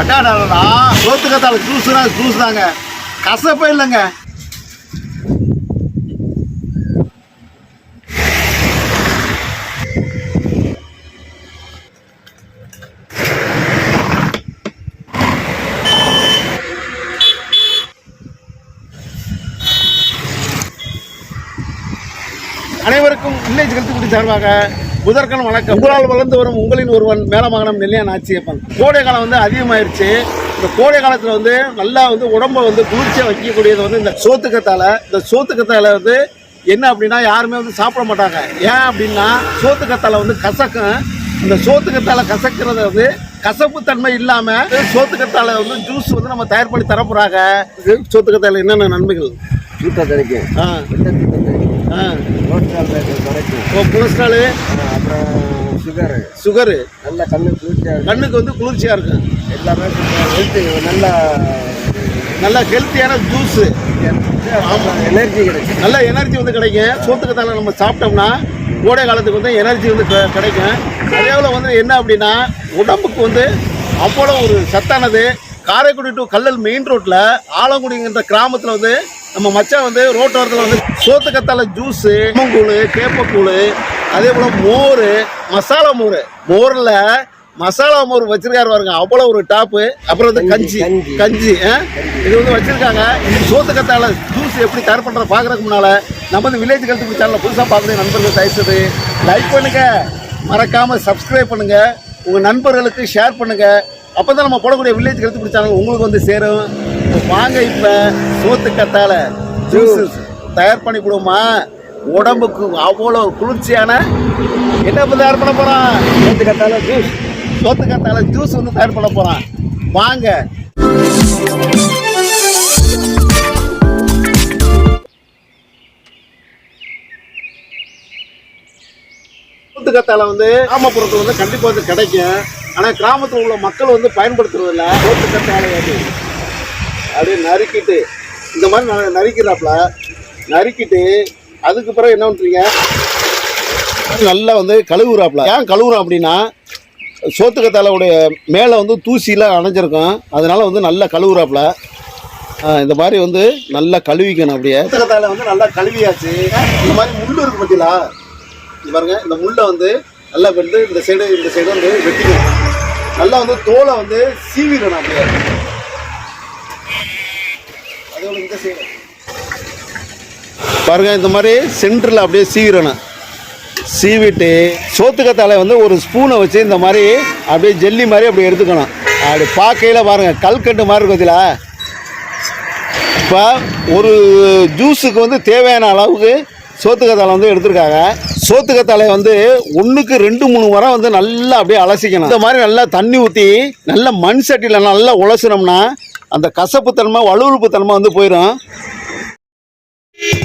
அட்டாடாடா சோத்துக்கத்தால ஜூஸ்னா juice தாங்க கசப்பே இல்லைங்க. அனைவருக்கும் வில்லேஜ் கருத்துக்குடி சார்பாக முதற்கண் வணக்கம். உங்களால் வளர்ந்து வரும் உங்களின் ஒருவன் மேலமங்கலம் நெல்லியான் ஆட்சியப்பன் கோடை காலம் வந்து அதிகமாயிருச்சு. இந்த கோடை காலத்தில் வந்து நல்லா வந்து உடம்ப வந்து குளிர்ச்சியாக வைக்கக்கூடியது வந்து இந்த சோத்துக்கத்தால. இந்த சோத்துக்கத்தால வந்து என்ன அப்படின்னா யாருமே வந்து சாப்பிட மாட்டாங்க. ஏன் அப்படின்னா சோத்துக்கத்தால வந்து கசக்கும். இந்த சோத்துக்கத்தால கசக்கிறது வந்து கசப்பு தன்மை இல்லாம சோத்துக்கத்தால வந்து ஜூஸ் வந்து நம்ம தயார் பண்ணி தரப்போறாங்க. சோத்துக்கத்தால என்னென்ன நன்மைகள்? சூட்டை கிடைக்கும் வெள்ளை சூட்டை கிடைக்கும் ஆ கொலஸ்ட்ரால் குறைக்கும். அப்புறம் சுகரு சுகரு நல்ல கண்ணு குளிர்ச்சியாக கண்ணுக்கு வந்து குளிர்ச்சியாக இருக்கும். எல்லாமே ஹெல்த்து நல்ல நல்ல ஹெல்த்தியான ஜூஸு எனர்ஜி கிடைக்கும். நல்ல எனர்ஜி வந்து கிடைக்கும். சோத்துக்கத்தால நம்ம சாப்பிட்டோம்னா கோடை காலத்துக்கு வந்து எனர்ஜி வந்து கிடை- கிடைக்கும். அதே போல் வந்து என்ன அப்படின்னா உடம்புக்கு வந்து அவ்வளோ ஒரு சத்தானது. காரைக்குடி டு கல்லல் மெயின் ரோட்டில் ஆலங்குடிங்கிற கிராமத்தில் வந்து நம்ம மச்சான் வந்து ரோட்டோரத்தில் வந்து சோத்துக்கத்தால ஜூஸு கூழ் கேப்பக்கூழ் அதே போல் மோர் மசாலா மோர். மோரில் மசாலா மோர் வச்சிருக்காரு பாருங்க அவ்வளோ ஒரு டாப்பு அப்புறம் வந்து கஞ்சி கஞ்சி. இது வந்து வச்சிருக்காங்க. இது சோத்துக்கத்தால ஜூஸ் எப்படி தயார் பண்ற பாக்குறதுக்கு முன்னால நம்ம இந்த வில்லேஜ் கருத்து சேனல் புதுசாக பார்க்குற நண்பர்கள் தயவுசெய்து லைக் பண்ணுங்க. மறக்காம சப்ஸ்கிரைப் பண்ணுங்க. உங்க நண்பர்களுக்கு ஷேர் பண்ணுங்க. அப்பதான் நம்ம போடக்கூடிய வில்லேஜ் கருத்து சேனல் உங்களுக்கு வந்து சேரும். வாங்க இப்ப சோத்துக்கத்தால ஜூஸ் தயார் பண்ணி கொடுமா உடம்புக்கு அவ்வளோ குளிர்ச்சியான என்ன இப்ப தயார் பண்ண போறான்? சோத்துக்கத்தால ஜூஸ் சோத்துக்கத்தால ஜூஸ் வந்து தயார் பண்ண போறான். வாங்க. சோத்துக்கத்தால வந்து கிராமப்புறத்துல வந்து கண்டிப்பா வந்து கிடைக்கும். ஆனா கிராமத்துல உள்ள மக்கள் வந்து பயன்படுத்துறது இல்ல சோத்துக்கத்தால வந்து. அப்படியே நறுக்கிட்டு இந்த மாதிரி ந- நறுக்கிறாப்புல நறுக்கிட்டு அதுக்கு பிறகு என்ன பண்ணுறீங்க நல்லா வந்து கழுவுறாப்புல ஏன் கழுவுறோம் அப்படின்னா சோத்துக்கத்தாலோடைய மேலே வந்து தூசிலாம் அணைஞ்சிருக்கும். அதனால் வந்து நல்லா கழுவுறாப்புல இந்த மாதிரி வந்து நல்லா கழுவிக்கணும் அப்படியே. சோத்துக்கத்தால வந்து நல்லா கழுவியாச்சு. இந்த மாதிரி முள் இருக்கு பார்த்தீங்களா பாருங்க இந்த முள்ளை வந்து நல்லா வந்து இந்த சைடு இந்த சைடு வந்து வெட்டிக்கணும். நல்லா வந்து தோலை வந்து சீவிடணும் அப்படியே அதே போல இந்த சைடு பாருங்க இந்த மாதிரி சென்டரில் அப்படியே சீவிடணும் சீவிட்டு சோத்துக்கத்தால வந்து ஒரு ஸ்பூனை வச்சு இந்த மாதிரி அப்படியே ஜெல்லி மாதிரி அப்படி எடுத்துக்கணும். அப்படி பார்க்கையில் பாருங்கள் கல்கண்டு மாதிரி இருக்கும் இதில். இப்போ ஒரு ஜூஸுக்கு வந்து தேவையான அளவுக்கு சோத்துக்கத்தாழை வந்து எடுத்திருக்காங்க. சோத்துக்கத்தாழை வந்து ஒன்றுக்கு ரெண்டு மூணு வாரம் வந்து நல்லா அப்படியே அலசிக்கணும். இந்த மாதிரி நல்லா தண்ணி ஊற்றி நல்லா மண் சட்டியில் நல்லா உலசினோம்னா அந்த கசப்பு தன்மை வலுவழுப்பு தன்மை வந்து போயிடும்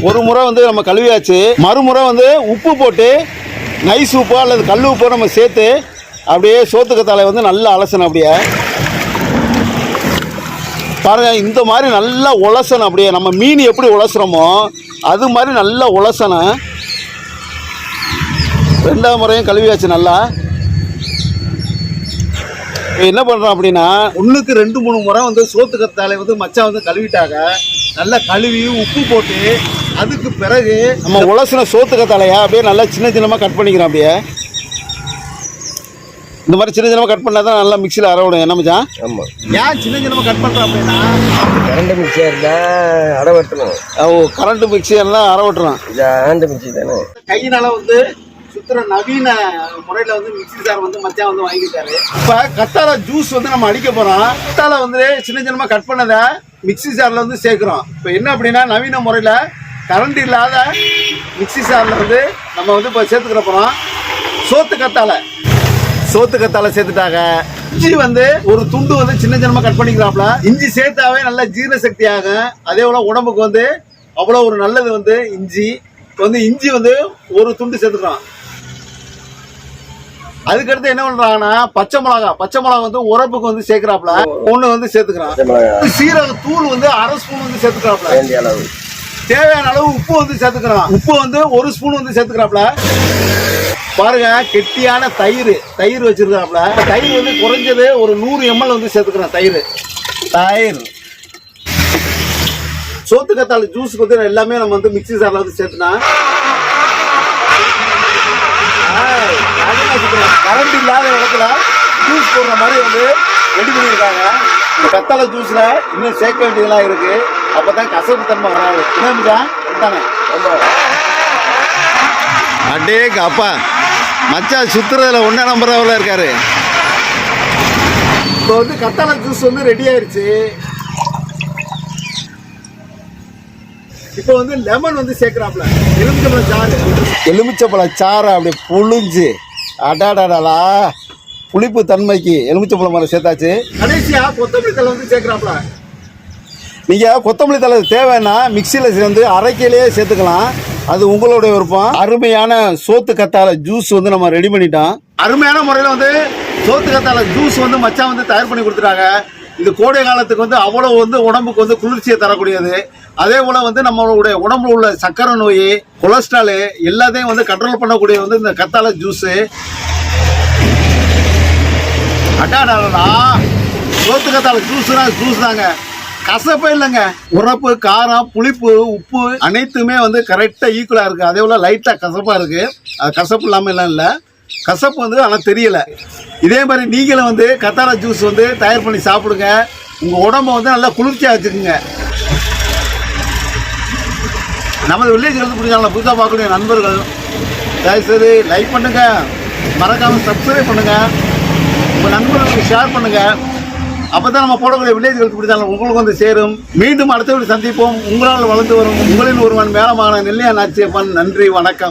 ஒரு முறை வந்து நம்ம கழுவியாச்சு. மறுமுறை வந்து உப்பு போட்டு நைஸ் உப்போ அல்லது கல் உப்போ நம்ம சேர்த்து அப்படியே சோத்துக்கத்தாலை வந்து நல்லா அலசணும் அப்படியே. பாருங்கள் இந்த மாதிரி நல்லா உலசணும் அப்படியே. நம்ம மீன் எப்படி உலசுறோமோ அது மாதிரி நல்லா உலசணும். ரெண்டாவது முறையும் கழுவியாச்சு நல்லா. என்ன பண்ணுறோம் அப்படின்னா ஒன்றுக்கு ரெண்டு மூணு முறை வந்து சோத்துக்கத்தாழை வந்து மச்சான் வந்து கழுவிட்டாங்க. நல்லா கழுவி உப்பு போட்டு அதுக்கு பிறகு நம்ம உலசின சோத்துக்கத்தாழையா அப்படியே நல்லா சின்ன சின்னமாக கட் பண்ணிக்கிறோம் அப்படியே. இந்த மாதிரி சின்ன சின்னமாக கட் பண்ணால் தான் நல்லா மிக்சியில் அரைவிடும் என்ன மச்சான்? ஆமாம் ஏன் சின்ன சின்னமாக கட் பண்ணுறோம் அப்படின்னா கரண்ட் மிக்சி இருந்தால் அடை வெட்டணும். ஓ கரண்ட் மிக்சி எல்லாம் அரை விட்டுறோம் இது ஹேண்ட் மிக்சி தானே? கையினால வந்து சுத்துற நவீன முறையில் வந்து மிக்சி சார் வந்து மச்சான் வந்து வாங்கிட்டாரு இப்போ கத்தாழை ஜூஸ் வந்து நம்ம அடிக்க போகிறோம் கத்தாழை வந்து சின்ன சின்னமாக கட் பண்ணதை மிக்சி சாரில் வந்து சேர்க்குறோம். இப்போ என்ன அப்படின்னா நவீன முறையில் கரண்ட் இல்லாத மிக்சி சாரில் வந்து நம்ம வந்து இப்போ சேர்த்துக்கிற போகிறோம் சோத்து கத்தாழை. சோத்து கத்தாழை சேர்த்துட்டாங்க. இஞ்சி வந்து ஒரு துண்டு வந்து சின்ன சின்னமாக கட் பண்ணிக்கிறாப்ல. இஞ்சி சேர்த்தாவே நல்ல ஜீரண சக்தி ஆகும். அதே போல உடம்புக்கு வந்து அவ்வளோ ஒரு நல்லது வந்து இஞ்சி. இப்போ வந்து இஞ்சி வந்து ஒரு துண்டு சேர்த்துக்கிறோம். அதுக்கடுத்து என்ன பண்றாங்கன்னா பச்சை மிளகா பச்சை மிளகா வந்து உரப்புக்கு வந்து சேர்க்கிறாப்ல ஒண்ணு வந்து சேர்த்துக்கிறான். சீரக தூள் வந்து அரை ஸ்பூன் வந்து சேர்த்துக்கிறாப்ல தேவையான அளவு உப்பு வந்து சேர்த்துக்கிறான். உப்பு வந்து ஒரு ஸ்பூன் வந்து சேர்த்துக்கிறாப்ல பாருங்க கெட்டியான தயிர் தயிர் வச்சிருக்காப்ல தயிர் வந்து குறைஞ்சது ஒரு நூறு எம்எல் வந்து சேர்த்துக்கிறேன் தயிர். தயிர். சோத்து கத்தாழை ஜூஸுக்கு வந்து எல்லாமே நம்ம வந்து மிக்ஸி சாரில் வந்து சேர்த்துனா கரண்ட் இல்லாத இடத்துல ஜூஸ் போடுற மாதிரி வந்து ரெடி பண்ணியிருக்காங்க. இந்த கத்தாழை ஜூஸ்ல இன்னும் சேர்க்க வேண்டியதெல்லாம் இருக்கு. அப்பதான் கசப்பு தன்மை வராது என்னமுக்கா தானே அடேங்க அப்பா. மச்சான் சுத்துறதுல ஒன்றா நம்புறவள இருக்காரு. இப்போ வந்து கத்தாழை ஜூஸ் வந்து ரெடி ஆயிருச்சு. இப்போ வந்து லெமன் வந்து சேர்க்குறாப்ல எலுமிச்சப்பழ சாறு. எலுமிச்சப்பழ சாறை அப்படி புழிஞ்சு. அடாடாடா புளிப்பு தன்மைக்கு எலுமிச்சப்பழம் மரம் சேர்த்தாச்சு. கடைசியா கொத்தமல்லி தலை வந்து சேர்க்குறாப்ல. நீங்கள் கொத்தமல்லி தலை தேவைன்னா மிக்சியில் சேர்ந்து அரைக்கையிலேயே சேர்த்துக்கலாம். அது உங்களுடைய விருப்பம். அருமையான சோத்து கத்தாழை ஜூஸ் வந்து நம்ம ரெடி பண்ணிட்டோம். அருமையான முறையில் வந்து சோத்து கத்தாழை ஜூஸ் வந்து மச்சான் வந்து தயார் பண்ணி கொடுத்துட்டாங்க. இந்த கோடை காலத்துக்கு வந்து அவ்வளோ வந்து உடம்புக்கு வந்து குளிர்ச்சியை தரக்கூடியது. அதே போல் வந்து நம்மளுடைய உடம்புல உள்ள சக்கரை நோய் கொலஸ்ட்ராலு எல்லாத்தையும் வந்து கண்ட்ரோல் பண்ணக்கூடிய வந்து இந்த கத்தாழை ஜூஸு அட்டாடாடா சோத்து கத்தாழை ஜூஸ்னா ஜூஸ் தாங்க. கசப்பே இல்லைங்க. உரப்பு காரம் புளிப்பு உப்பு அனைத்துமே வந்து கரெக்டாக ஈக்குவலாக இருக்குது அதே போல் லைட்டாக கசப்பாக இருக்குது அது கசப்பு இல்லாமல் எல்லாம் இல்லை. கசப்பு வந்து ஆனால் தெரியல. இதே மாதிரி நீங்களும் வந்து கத்தாழை ஜூஸ் வந்து தயார் பண்ணி சாப்பிடுங்க. உங்கள் உடம்ப வந்து நல்லா குளிர்ச்சியாக வச்சுக்கோங்க. நமது வில்லேஜ் பிடிச்சாங்களா புதுசாக பார்க்கக்கூடிய நண்பர்கள். தயவுசெய்து லைக் பண்ணுங்க. மறக்காமல் சப்ஸ்கிரைப் பண்ணுங்க. உங்கள் நண்பர்களுக்கு ஷேர் பண்ணுங்க. அப்போ தான் நம்ம போடக்கூடிய வில்லேஜ் ஹெல்த் பிடிச்சாலும் உங்களுக்கு வந்து சேரும். மீண்டும் அடுத்த சந்திப்போம். உங்களால் வளர்ந்து வரும். உங்களின் ஒருவன் மேலமான நெல்லையா நாச்சியப்பன். நன்றி வணக்கம்.